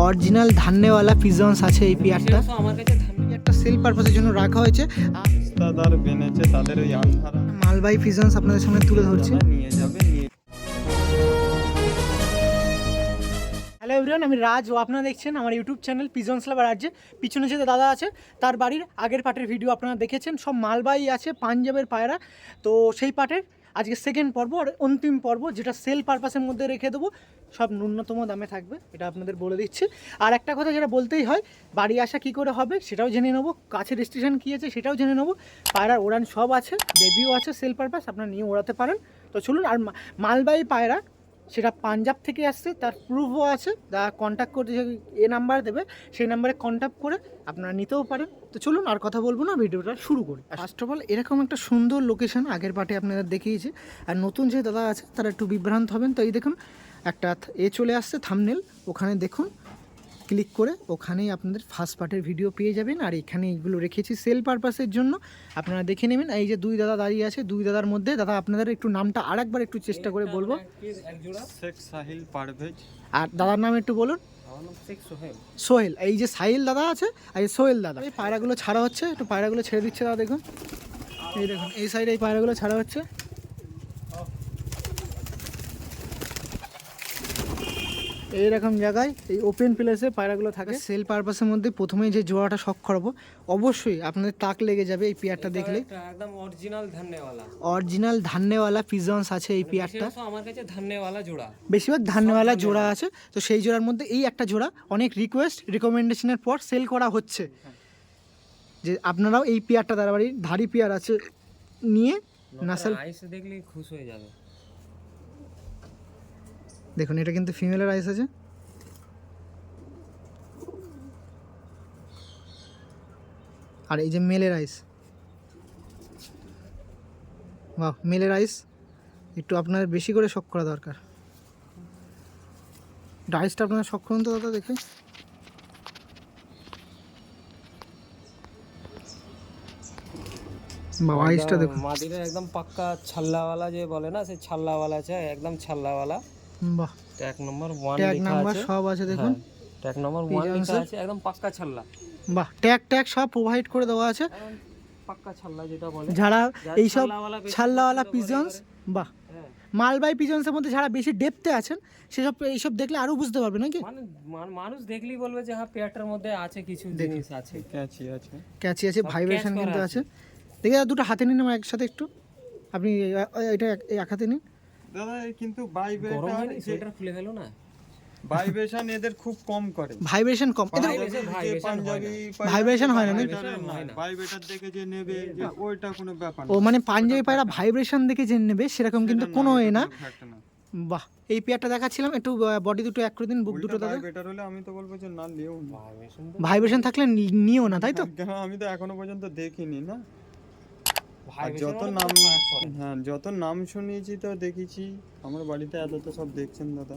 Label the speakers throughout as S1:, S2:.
S1: Original ধান্যওয়ালা pigeons আছে এই পেয়ারটা।
S2: আমার কাছে
S1: একটা সেল পারপাসের জন্য রাখা হয়েছে।
S3: তার বেনেছে তাদের ওই আন্ধারা
S1: মালবাই পিজনস আপনাদের সামনে তুলে ধরছি।
S3: নিয়ে যাবে
S1: হ্যালো এভরিওয়ান আমি রাজ ও আপনারা দেখছেন আমার ইউটিউব চ্যানেল পিজনস লাভার রাজ্যে পিছনে যে দাদা আছে তার বাড়ির আগের পার্টের ভিডিও আপনারা দেখেছেন। সব মালবাই আছে পাঞ্জাবের পায়রা। তো সেই পার্টের আজকে সেকেন্ড পর্ব আর অন্তিম পর্ব, যেটা সেল পারপাসের মধ্যে রেখে দেবো। সব ন্যূনতম দামে থাকবে, এটা আপনাদের বলে দিচ্ছি। আর একটা কথা যেটা বলতেই হয়, বাড়ি আসা কি করে হবে সেটাও জেনে নেব। কাছে রেজিস্ট্রেশন কী আছে সেটাও জেনে নেব। পায়রার ওড়ান সব আছে বেবিও আছে সেল পারপাস আপনারা নিয়ে ওড়াতে পারেন। তো চলুন, আর মালবাহী পায়রা সেটা পাঞ্জাব থেকে আসছে তার প্রুফও আছে তা কন্ট্যাক্ট করতে যে এ নাম্বার দেবে সেই নাম্বারে কন্ট্যাক্ট করে আপনারা নিতেও পারেন। তো চলুন আর কথা বলব না ভিডিওটা শুরু করি। ফার্স্ট অফ অল এরকম একটা সুন্দর লোকেশন আগের পার্টে আপনাদের দেখিয়েছি আর নতুন যে দাদা আছে তারা একটু বিভ্রান্ত হবেন। তো এই দেখুন একটা এ চলে আসছে থামনেল ওখানে দেখুন ক্লিক করে ওখানেই আপনাদের ফার্স্ট পার্টের ভিডিও পেয়ে যাবেন। আর এখানে এইগুলো রেখেছি সেল পারপাসের জন্য। আপনারা দেখে নেবেন এই যে দুই দাদা দাঁড়িয়ে আছে দুই দাদার মধ্যে। দাদা আপনাদের একটু নামটা আরেকবার একটু চেষ্টা করে বলব।
S2: এক
S3: শেখ সাহিল পারভেজ।
S1: আর দাদার নাম একটু বলুন।
S2: সোহেল।
S1: এই যে সাহিল দাদা আছে আর এই সোহেল দাদা। এই পায়রাগুলো ছাড়া হচ্ছে একটু পায়রাগুলো ছেড়ে দিচ্ছে দাদা দেখুন। এই দেখুন এই সাইডে এই পায়রাগুলো ছাড়া হচ্ছে। এইরকম জায়গায় এই ওপেন প্লেসে পায়রাগুলো থাকে। সেল পারপাসের মধ্যে প্রথমেই যে জোড়াটা শখ করাবো অবশ্যই আপনাদের তাক লেগে যাবে এই পেয়ারটা দেখলে।
S2: একদম অরিজিনাল ধান্যওয়ালা।
S1: অরিজিনাল ধান্যওয়ালা পিজনস আছে এই পেয়ারটা।
S2: সেটা আমার কাছে ধান্যওয়ালা জোড়া।
S1: বেশিরভাগ ধান্যওয়ালা জোড়া আছে তো সেই জোড়ার মধ্যে এই একটা জোড়া অনেক রিকোয়েস্ট রিকমেন্ডেশনের পর সেল করা হচ্ছে। যে আপনারাও এই পেয়ারটা তার বাড়ির ধারি পেয়ার আছে নিয়ে নাসাল
S2: দেখলে খুশ হয়ে যাবে।
S1: দেখুন এটা কিন্তু ফিমেলের আইস আছে। আর এই যে মেলের আইস বাহ মেলের আইস একটু আপনার বেশি করে শখ করা দরকার। ডাইসটা আপনার শখ করুন তো দাদা দেখে। বাবা আইসটা দেখুন।
S2: মাটিটা একদম পাক্কা ছাল্লাওয়ালা যে বলে না সে ছাল্লাওয়ালা আছে একদম ছাল্লাওয়ালা।
S1: বাহ।
S2: ট্যাগ নম্বর
S1: ট্যাগ সব আছে দেখুন।
S2: ট্যাগ নম্বর ওয়ান লেখা
S1: এর?
S2: আছে একদম পাক্কা ছাল্লা।
S1: বাহ ট্যাগ ট্যাগ সব প্রোভাইড করে দেওয়া আছে।
S2: পাক্কা ছাল্লা যেটা বলে।
S1: যারা
S2: ছাল্লাওয়ালা
S1: পিজনস বাহ।
S2: হ্যাঁ।
S1: মালবাই পিজনসের মধ্যে যারা বেশি ডেপতে আছেন সেসব এইসব দেখলে আরও বুঝতে পারবে নাকি?
S2: মানে মানুষ দেখলেই বলবে যে হ্যাঁ পেয়ারটার মধ্যে আছে কিছু জিনিস আছে।
S3: ক্যাচি আছে।
S1: ক্যাচি আছে ভাইব্রেশন কিন্তু আছে। দেখে দুটো হাতে নিন আমার একসাথে একটু। আপনি এটা এই এক হাতে নিন।
S3: দাদা কিন্তু ভাইব্রেশন
S2: সোয়েটার খুলে ফেলো না।
S3: ভাইব্রেশন এদের খুব কম করে।
S1: ভাইব্রেশন কম। এদের
S2: Vibration, vibration হয় না।
S3: ভাইব্রেটার দেখে যে নেবে যে ওইটা কোনো ব্যাপার
S1: ও মানে পাঞ্জাবি পায়রা ভাইব্রেশন দেখে জেনে নেবে সেরকম কিন্তু কোনো এ না। বাহ এই পেয়ারটা দেখাচ্ছিলাম একটু বডি দুটো এক করে দিন বুক দুটো দাদা।
S3: ভাইব্রেটার হলে আমি তো বলব যে না লিও না।
S2: Vibration তো-
S1: ভাইব্রেশন থাকলে নি- নিও না তাই তো?
S3: কেন? আমি তো এখনও পর্যন্ত দেখিনি না? যত নাম। হ্যাঁ যত নাম শুনিয়েছি তো দেখেছি আমার বাড়িতে এত তো সব দেখছেন দাদা।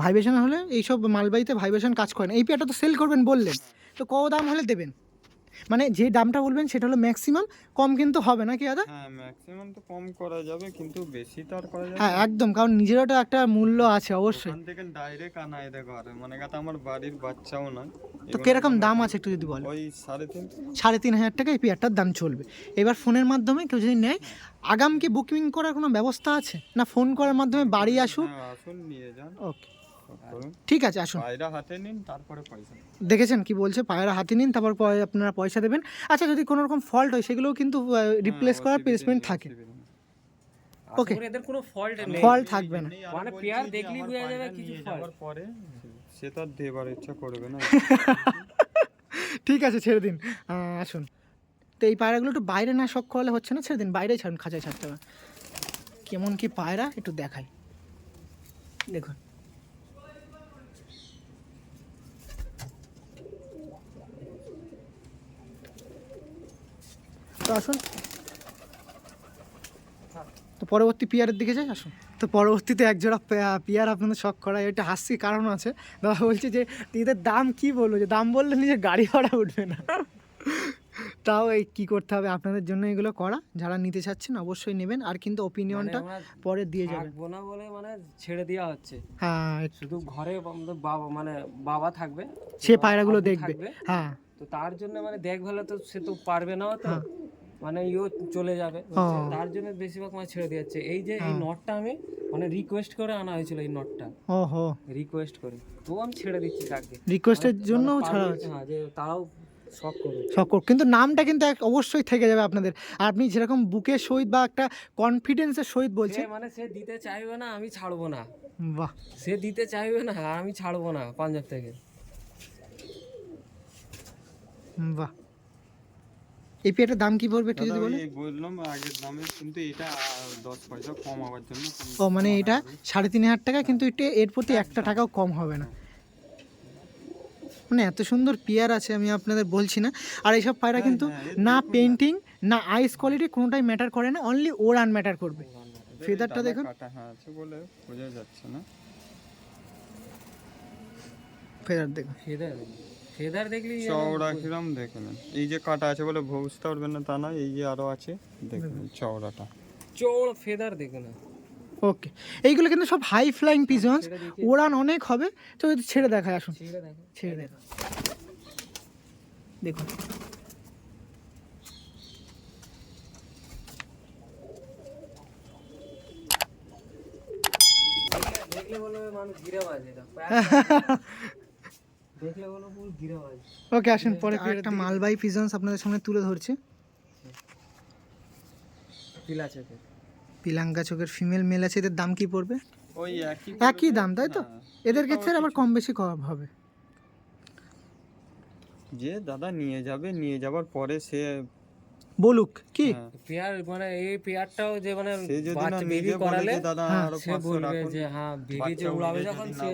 S1: ভাইবেশন হলে এইসব মালবাড়িতে ভাইবেশন কাজ করেন না। এই পেয়াটা তো সেল করবেন বললেন। তো কত দাম হলে দেবেন? মানে যে দামটা বলবেন সেটা হলো ম্যাক্সিমাম কম কিন্তু হবে না কি দাদা?
S3: হ্যাঁ ম্যাক্সিমাম তো কম করা যাবে কিন্তু বেশি তো আর করা যাবে
S1: হ্যাঁ একদম কারণ নিজেরও তো একটা মূল্য আছে অবশ্যই।
S3: ওখান থেকে ডাইরেক্ট আনাই দেখো আর মানে কথা আমার বাড়ির বাচ্চাও নয়
S1: তো কীরকম দাম আছে একটু যদি বলো
S3: ওই সাড়ে তিন
S1: সাড়ে তিন হাজার টাকা এই পেয়ারটার দাম চলবে। এবার ফোনের মাধ্যমে কেউ যদি নেয় আগাম কি বুকিং করার কোনো ব্যবস্থা আছে? না ফোন করার মাধ্যমে বাড়ি
S3: হ্যাঁ আসুন নিয়ে যান।
S1: ওকে ঠিক আছে আসুন।
S3: পায়রা হাতে নিন তারপরে পয়সা
S1: দেখেছেন কি বলছে? পায়রা হাতে নিন তারপর পরে আপনারা পয়সা দেবেন। আচ্ছা যদি কোনো রকম ফল্ট হয় সেগুলোও কিন্তু রিপ্লেস করার প্লেসমেন্ট থাকে.
S2: করি এদের কোনো ফল্ট নেই।
S1: ফল্ট থাকবে না।
S2: মানে পেয়ার দেখলেই বোঝা যাবে কিছু
S3: নিয়ে পরে সে তো দেবার ইচ্ছা করবে না।
S1: ঠিক আছে ছেড়ে দিন। আসুন। তো এই পায়রাগুলো একটু বাইরে না শখ করলে হচ্ছে না? ছেড়ে দিন বাইরেই ছাড়ুন খাঁচায় ছাড়তে হবে। কেমন কি পায়রা একটু দেখাই। দেখুন। তো আসুন। তো পরবর্তী পিয়ারের দিকে যাই আসুন। তো পরবর্তীতে একজোড়া পে- পিয়ার আপনাদের শখ করা এটা হাসছি কারণ আছে। দাদা বলছে যে এদের দাম কি বলব? যে দাম বললে নিজের গাড়ি ভাড়া উঠবে না। তাও এই কী করতে হবে? আপনাদের জন্য এগুলো করা। যারা নিতে চাচ্ছেন অবশ্যই নেবেন। আর কিন্তু ওপিনিয়নটা
S2: মানে
S1: পরে দিয়ে যাবেন।
S2: থাকব না বলে মানে ছেড়ে দেওয়া হচ্ছে।
S1: হ্যাঁ
S2: শুধু ঘরে বাবা মানে বাবা থাকবে।
S1: সে পায়রাগুলো দেখবে। হ্যাঁ।
S2: তো তার জন্য মানে দেখভালে তো সে তো পারবে না তো। মানে ইও চলে যাবে তার জন্য বেশিরভাগ মানে ছেড়ে দিচ্ছে এই যে এই নটটা আমি মানে রিকোয়েস্ট করে আনা হয়েছিল এই নটটা
S1: ও হো
S2: রিকোয়েস্ট করে। তো আমি ছেড়ে দিচ্ছি তাকে।
S1: রিকোয়েস্টের জন্যও ছাড়া
S2: পারবে- হ্যাঁ যে তারাও শখ
S1: কিন্তু নামটা কিন্তু এক অবশ্যই থেকে যাবে আপনাদের। আর আপনি যেরকম বুকের সহিত বা একটা কনফিডেন্সের সহিত
S2: সে
S1: বলছেন
S2: মানে সে দিতে চাইবে না আমি ছাড়বো না।
S1: বাহ।
S2: সে দিতে চাইবে না আমি ছাড়বো না পাঞ্জাব থেকে।
S1: বাহ। এই পেয়ারটার দাম কি পড়বে একটু যদি বলেন?
S3: বললাম আগের দামে কিন্তু এটা আহ, দশ পয়সা কম হওয়ার জন্য
S1: ও মানে এটা সাড়ে তিন হাজার টাকা কিন্তু এটা এর প্রতি একটা টাকাও কম হবে না। মানে এত সুন্দর পেয়ার আছে আমি আপনাদের বলছি না। আর এইসব পায়রা কিন্তু না পেন্টিং না। আইস কোয়ালিটি কোনোটাই ম্যাটার করে না অনলি ওরান ম্যাটার করবে। ফেদারটা দেখুন।
S3: হ্যাঁ বলে বোঝা যাচ্ছে না।
S1: ফেদার দেখুন।
S2: ফেদার ফেদার দেখলি
S3: চওড়া কিরম দেখে নেন। এই যে কাটা আছে বলে বুঝতে পারবেন না তা না এই যে আরও আছে দেখে নিন চওড়াটা।
S2: চোর ফেদার দেখে না
S1: ওকে এইগুলো কিন্তু সব হাই ফ্লাইং পিজন্স ওরান অনেক হবে তো যদি ছেড়ে দেখায় আসুন।
S2: ছেড়ে দেখা
S1: দেখুন।
S2: দেখলে মানুষ গিরাবাজ এটা দেখলে বলো পুরো গিরাবাজ
S1: ওকে আসুন পরে একটা মালবাহী পিজন্স আপনাদের সামনে তুলে ধরছে।
S2: পিলা
S1: পিলাঙ্গা চোখের ফিমেল মেল আছে এদের দাম কি পড়বে?
S3: ওই একই
S1: একই দাম তাই তো। এদের ক্ষেত্রে আবার কম বেশি কম হবে।
S3: যে দাদা নিয়ে যাবে নিয়ে যাবার পরে সে
S1: বলুক কি?
S3: হ্যাঁ,
S2: পেয়ার মানে এই পেয়ারটাও যে মানে বাচ্চা বেবি করালে
S1: হ্যাঁ,
S3: আরও
S2: সে বলবে যে হ্যাঁ বেবি যে উড়াবে যখন সে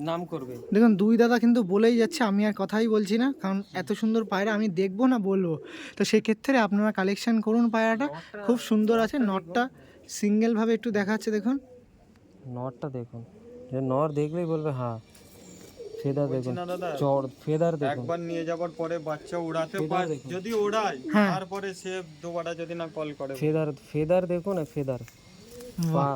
S2: নাম করবে।
S1: দেখুন দুই দাদা কিন্তু বলেই যাচ্ছে আমি আর কথাই বলছি না কারণ এত সুন্দর পায়রা আমি দেখব না বলব। তো সেক্ষেত্রে আপনারা কালেকশন করুন পায়রাটা। খুব সুন্দর আছে নটটা সিঙ্গেলভাবে একটু দেখাচ্ছে দেখুন।
S2: নটটা দেখুন। যে নর দেখলেই বলবে হ্যাঁ ফেদার দেখুন। চড় ফেদার দেখুন।
S3: একবার নিয়ে যাবার পরে বাচ্চা উড়াতে পারে যদি ওড়ায়
S1: হ্যাঁ।
S3: তারপরে সে দুবারা যদি না কল করে।
S2: ফেদার ফেদার দেখুন না ফেদার। পা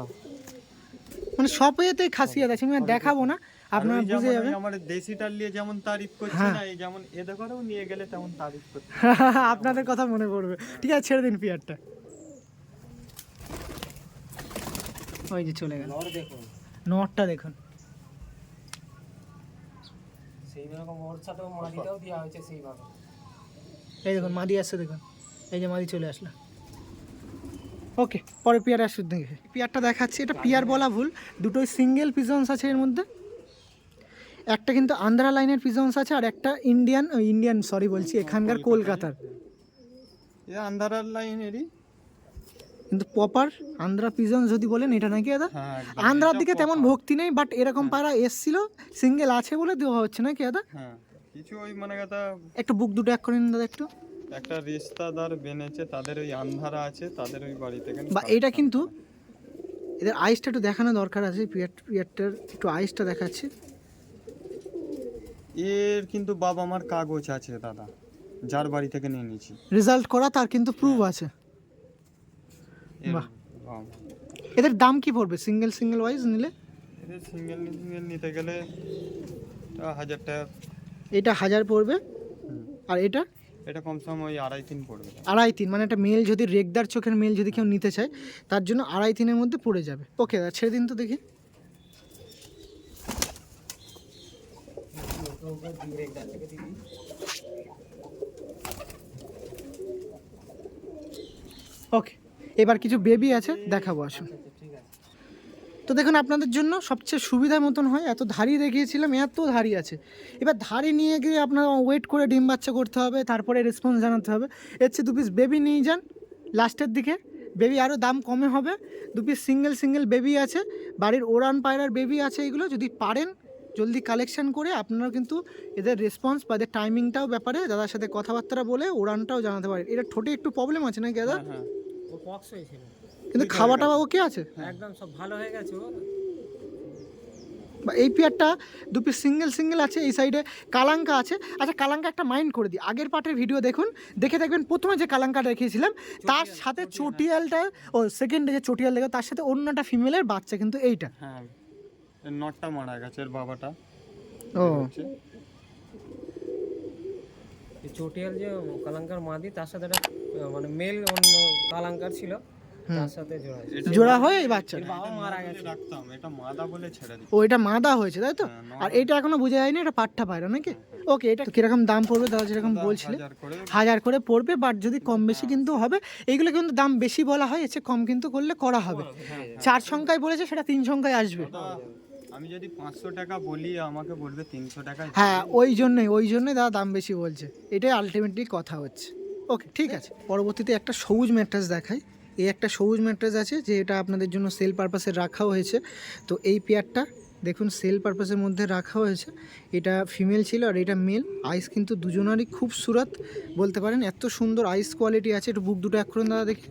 S1: মানে সব এতেই খাসিয়াত আছে আমি দেখাবো না আপনারা বুঝে যাবেন।
S3: আমার দেশি টালিয়ে যেমন তারিফ করছে
S1: হ্যাঁ।
S3: না এই যেমন এদের ঘরেও নিয়ে গেলে তেমন তারিফ করছে।
S1: আপনাদের কথা মনে পড়বে। ঠিক আছে ছেড়ে দিন পিয়ারটা। ওই যে চলে গেল।
S2: নর দেখুন।
S1: নটটা দেখুন।
S2: সেই রকম ওর সাথে মাটিটাও দেওয়া হয়েছে সেইভাবে।
S1: এই দেখুন মাদি আসছে দেখুন। এই যে মাদি চলে আসলো। ওকে পরে পিয়ার আসুন দেখে। পিয়ারটা দেখাচ্ছি এটা পিয়ার বলা ভুল। দুটোই সিঙ্গেল পিজন্স আছে এর মধ্যে। একটা কিন্তু আন্ধ্রা লাইনের পিজন্স আছে আর একটা ইন্ডিয়ান ইন্ডিয়ান সরি বলছি এখানকার কলকাতার।
S3: এ আন্ধারার লাইনেরই।
S1: কিন্তু প্রপার আন্ধ্রা পিজন যদি বলেন এটা নাকি দাদা?
S3: হ্যাঁ।
S1: আন্ধ্রার দিকে তেমন ভক্তি নেই বাট এরকম পাড়া এসছিল সিঙ্গেল আছে বলে দেওয়া হচ্ছে নাকি দাদা?
S3: হ্যাঁ কিছু ওই মানে কথা
S1: একটু বুক দুটো এক করে নিন দাদা একটু।
S3: একটা রিস্তাদার বেনেছে তাদের ওই আন্ধারা আছে তাদের ওই বাড়ি থেকে
S1: বা এইটা কিন্তু এদের আইসটা একটু দেখানো দরকার আছে পিয়ার পিয়ারটার একটু আইসটা দেখাচ্ছি।
S3: এর কিন্তু বাবা মার কাগজ আছে দাদা যার বাড়ি থেকে নিয়ে নিয়েছি।
S1: রেজাল্ট করা তার কিন্তু প্রুফ আছে।
S3: এর
S1: বাহ। এদের দাম কি পড়বে? সিঙ্গেল সিঙ্গেল ওয়াইজ নিলে?
S3: এদের সিঙ্গেল সিঙ্গেল নিতে গেলে হাজার টাকা।
S1: এটা হাজার পড়বে? আর এটা?
S3: এটা কমসে কম ওই আড়াই তিন পড়বে।
S1: আড়াই তিন। মানে একটা মেল যদি রেগদার চোখের মেল যদি কেউ নিতে চায় তার জন্য আড়াই তিনের মধ্যে পড়ে যাবে। ওকে দাদা ছেড়ে দিন তো দেখি। ওকে এবার কিছু বেবি আছে, দেখাবো, আসুন। তো দেখুন, আপনাদের জন্য সবচেয়ে সুবিধা মতন হয়, এত ধাড়ি দেখিয়েছিলাম, এত ধাড়ি আছে। এবার ধাড়ি নিয়ে গিয়ে আপনার ওয়েট করে ডিম বাচ্চা করতে হবে, তারপরে রেসপন্স জানাতে হবে। এর চেয়ে দু পিস বেবি নিয়ে যান লাস্টের দিকে। বেবি আরও দাম কমে হবে, দু পিস সিঙ্গেল সিঙ্গেল বেবি আছে, বাড়ির ওরান পায়রার বেবি আছে এগুলো, যদি পারেন, জলদি কালেকশান করে আপনারা কিন্তু এদের রেসপন্স বা এদের টাইমিংটাও ব্যাপারে, দাদার সাথে কথাবার্তা বলে ওরানটাও জানাতে পারেন। এটা ঠোঁটে একটু প্রবলেম আছে নাকি, দাদা?
S3: হ্যাঁ।
S2: ও পক্স হয়েছিল।
S1: কিন্তু খাওয়া টাওয়া ওকে আছে?
S2: একদম সব ভালো হয়ে গেছে ও
S1: বা এই পেয়ারটা দু পিস সিঙ্গেল সিঙ্গেল আছে এই সাইডে কালাঙ্কা আছে। আচ্ছা কালাঙ্কা একটা মাইন্ড করে দিই। আগের পার্টের ভিডিও দেখুন দেখে দেখবেন প্রথমে যে কালাঙ্কাটা রেখেছিলাম তার সাথে চটিয়ালটা ও সেকেন্ডে যে চটিয়াল দেখো তার সাথে অন্যটা ফিমেলের বাচ্চা কিন্তু এইটা।
S3: হ্যাঁ নটটা মারা গেছে এর বাবাটা।
S1: ও।
S2: চটিয়াল যে কালাঙ্কার মাদি তার সাথে একটা মানে মেল অন্য কালাঙ্কার ছিল তার সাথে জোড়া হয়েছে।
S1: জোড়া হয়ে এই বাচ্চাটা।
S3: এটা মারা গেছে। রাখতাম এটা মাদা বলে ছেড়ে দিই
S1: ও এটা মাদা হয়েছে তাই তো?
S3: হ্যাঁ,
S1: আর এটা এখনও বোঝা যায়নি এটা পাট্টা পায়রা নাকি? ওকে এটা কীরকম দাম পড়বে? দাদা যেরকম বলছিলে
S3: হাজার করে।
S1: হাজার করে পড়বে বাট যদি কম বেশি কিন্তু হবে এইগুলো কিন্তু দাম বেশি বলা হয় এর চেয়ে কম কিন্তু করলে করা হবে। চার সংখ্যায় বলেছে সেটা তিন সংখ্যায় আসবে।
S3: আমি যদি পাঁচশো টাকা বলি আমাকে বলবে তিনশো টাকা
S1: হ্যাঁ ওই জন্যই ওই জন্যই দাদা দাম বেশি বলছে। এটাই আলটিমেটলি কথা হচ্ছে। ওকে ঠিক আছে। পরবর্তীতে একটা সবুজ ম্যাট্রেস দেখাই। এই একটা সবুজ ম্যাট্রেস আছে যে এটা আপনাদের জন্য সেল পারপাসে রাখা হয়েছে। তো এই পেয়ারটা দেখুন, সেল পারপাসের মধ্যে রাখা হয়েছে। এটা ফিমেল ছিল আর এটা মেল আইস কিন্তু দুজনারই খুব সুরাত, বলতে পারেন এত সুন্দর আইস কোয়ালিটি আছে। একটু বুক দুটো এক দাদা দেখি।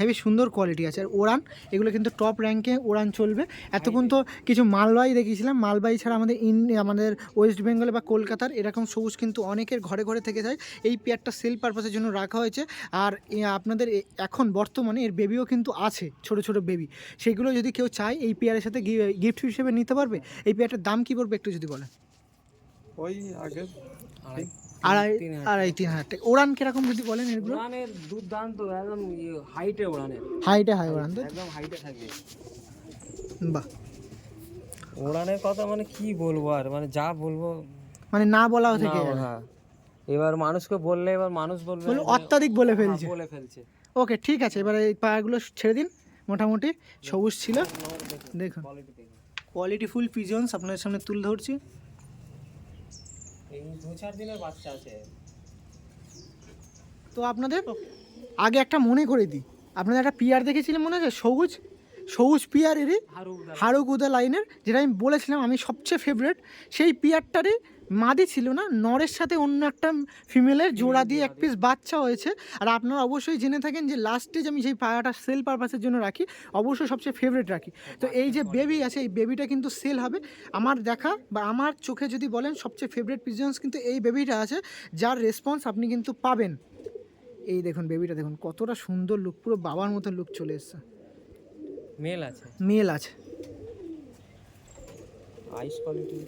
S1: হেবি সুন্দর কোয়ালিটি আছে। আর ওড়ান, এগুলো কিন্তু টপ র্যাঙ্কে ওড়ান চলবে। এতক্ষণ তো কিছু মালবাহী দেখিয়েছিলাম। মালবাহী ছাড়া আমাদের ইন আমাদের ওয়েস্ট বেঙ্গলে বা কলকাতার এরকম সবুজ কিন্তু অনেকের ঘরে ঘরে থেকে যায়। এই পেয়ারটা সেল পারপাসের জন্য রাখা হয়েছে। আর আপনাদের এখন বর্তমানে এর বেবিও কিন্তু আছে, ছোট ছোট বেবি সেগুলো যদি কেউ চায়, এই পেয়ারের সাথে গিফট হিসেবে নিতে পারবে। এই পেয়ারটার দাম কী পড়বে? একটু যদি বলেন।
S3: ওই আগে
S2: আড়াই
S1: আড়াই
S2: তিন হাজার।
S1: টাকা। ওড়ান কীরকম যদি বলেন এগুলো?
S2: উড়ানের দুর্দান্ত একদম হাইটে উড়ানের
S1: হাইটে হাই ওড়ান তো?
S2: একদম হাইটে থাকবে
S1: বাহ।
S2: উড়ানের কথা মানে কি বলব আর? মানে যা বলব
S1: মানে না বলাও থেকে
S2: হ্যাঁ এবার মানুষকে বললে এবার মানুষ বলবে
S1: অত্যাধিক বলে
S2: হ্যাঁ,
S1: ফেলছে।
S2: বলে ফেলছে।
S1: ওকে ঠিক আছে এবার এই পায়াগুলো ছেড়ে দিন। মোটামুটি সবুজ ছিল। দেখুন।
S2: কোয়ালিটি
S1: ফুল পিজনস আপনাদের সামনে তুলে ধরছি।
S2: এই দু চার দিনের বাচ্চা আছে।
S1: তো আপনাদের আগে একটা মনে করে দিই। আপনাদের একটা পিয়ার দেখেছিলেন মনে আছে? সবুজ? সবুজ পিয়ারেরই?
S2: হারু
S1: হাড়ুগুদা লাইনের যেটা আমি বলেছিলাম আমি সবচেয়ে ফেভারেট সেই পিয়ারটারই মাদি ছিল না নরের সাথে অন্য একটা ফিমেলের জোড়া দিয়ে এক পিস বাচ্চা হয়েছে। আর আপনারা অবশ্যই জেনে থাকেন যে লাস্টে যে আমি সেই পায়াটা সেল পারপাসের জন্য রাখি অবশ্যই সবচেয়ে ফেভারিট রাখি। তো এই যে বেবি আছে এই বেবিটা কিন্তু সেল হবে। আমার দেখা বা আমার চোখে যদি বলেন সবচেয়ে ফেভারিট পিজন্স কিন্তু এই বেবিটা আছে যার রেসপন্স আপনি কিন্তু পাবেন। এই দেখুন বেবিটা দেখুন কতটা সুন্দর লুক পুরো বাবার মতো লুক চলে এসছে।
S2: মেল আছে?
S1: মেল আছে।
S2: আইস কোয়ালিটি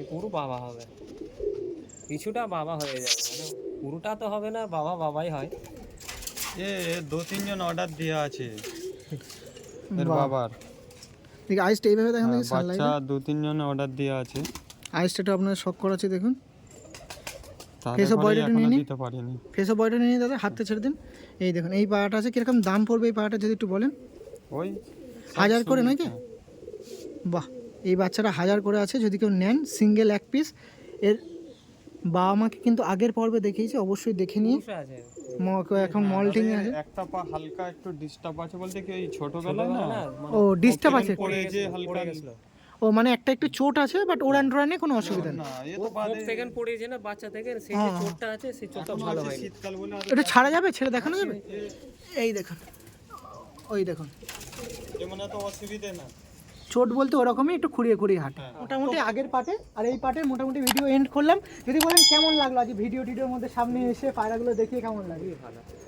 S2: এ পুরো বাবা হবে। কিছুটা বাবা হয়ে যাবে মানে পুরোটা তো হবে না বাবা বাবাই হয়।
S3: এ দু তিনজন অর্ডার দেওয়া আছে। এর। বাবার।
S1: দেখি আইসটা এইভাবে দেখেন
S3: হ্যাঁ,
S1: দেখি সানলাইট
S3: বাচ্চা দু তিনজন অর্ডার দেওয়া আছে।
S1: আইসটা একটু আপনাদের শখ করাচ্ছি দেখুন। এসব বয়টা নিয়ে নিন।
S3: পারিনি।
S1: ফেস অফ বয়টা নিয়ে দাদা হাতে ছেড়ে দিন। এই দেখুন এই পাড়াটা আছে কীরকম দাম পড়বে এই পাড়াটা যদি একটু বলেন?
S3: ওই
S1: হাজার করে নাকি বাহ। এই বাচ্চাটা হাজার করে আছে যদি কেউ নেন সিঙ্গেল এক পিস এর বাবা মাকে কিন্তু আগের পর্বে দেখিয়েছে অবশ্যই দেখে নিয়ে ম- এখন মল্টিং আছে।
S3: একটা পা হালকা একটু ডিস্টার্ব আছে বলতে কি ওই ছোটবেলায় না?
S2: না
S1: ও ডিস্টার্ব আছে।
S3: পড়ে যে হালকা।
S1: ও মানে একটা একটু চোট আছে বাট ওড়ান টোড়ানে কোনো অসুবিধা নেই।
S3: না এ
S2: ও
S3: তো বাদে
S2: ফোক সেকেন্ড না বাচ্চা থেকে সেই
S1: হ্যাঁ,
S2: যে চোটটা আছে সেই চোটটা ভালো
S3: বলে আর
S1: ছাড়া যাবে? ছেড়ে দেখানো যাবে? এই দেখুন। ওই দেখুন।
S3: এমন তো অসুবিধে না।
S1: চোট বলতে ওরকমই একটু খুঁড়িয়ে খুঁড়িয়ে হাঁটে। মোটামুটি আগের পার্টে আর এই পার্টে মোটামুটি ভিডিও এন্ড করলাম। যদি বলেন কেমন লাগল আজ ভিডিও টিডিওর মধ্যে সামনে এসে পায়রাগুলো দেখিয়ে কেমন লাগে?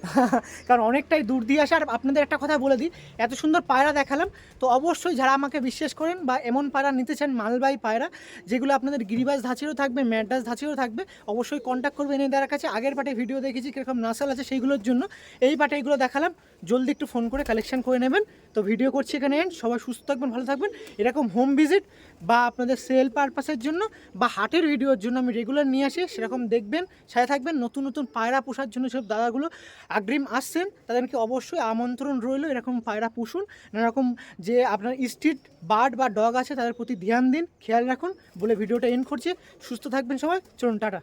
S1: কারণ অনেকটাই দূর দিয়ে আসে। আর আপনাদের একটা কথা বলে দিই এত সুন্দর পায়রা দেখালাম। তো অবশ্যই যারা আমাকে বিশ্বাস করেন বা এমন পায়রা নিতে চান মালবাই পায়রা যেগুলো আপনাদের গিরিবাজ ধাঁচেরও থাকবে ম্যাডাস ধাঁচেরও থাকবে অবশ্যই কন্ট্যাক্ট করবে এনে দেওয়ার কাছে আগের পাটে ভিডিও দেখেছি কীরকম নাসাল আছে সেইগুলোর জন্য। এই পাটে এগুলো দেখালাম। জলদি একটু ফোন করে কালেকশন করে নেবেন। তো ভিডিও করছি এখানে এন্ড সবাই সুস্থ থাকবেন ভালো থাকবেন। এরকম হোম ভিজিট বা আপনাদের সেল পারপাসের জন্য বা হাটের ভিডিওর জন্য আমি রেগুলার নিয়ে আসি, সেরকম দেখবেন, সাথে থাকবেন, নতুন নতুন পায়রা পোষার জন্য সব দাদাগুলো আগ্রিম আসছেন, তাদেরকে অবশ্যই আমন্ত্রণ রইল, এরকম পায়রা পুষুন, নানারকম যে আপনার স্ট্রিট বার্ড বা ডগ আছে, তাদের প্রতি ধ্যান দিন, খেয়াল রাখুন, বলে ভিডিওটা এন্ড করছে। সুস্থ থাকবেন সবাই, চলুন, টাটা।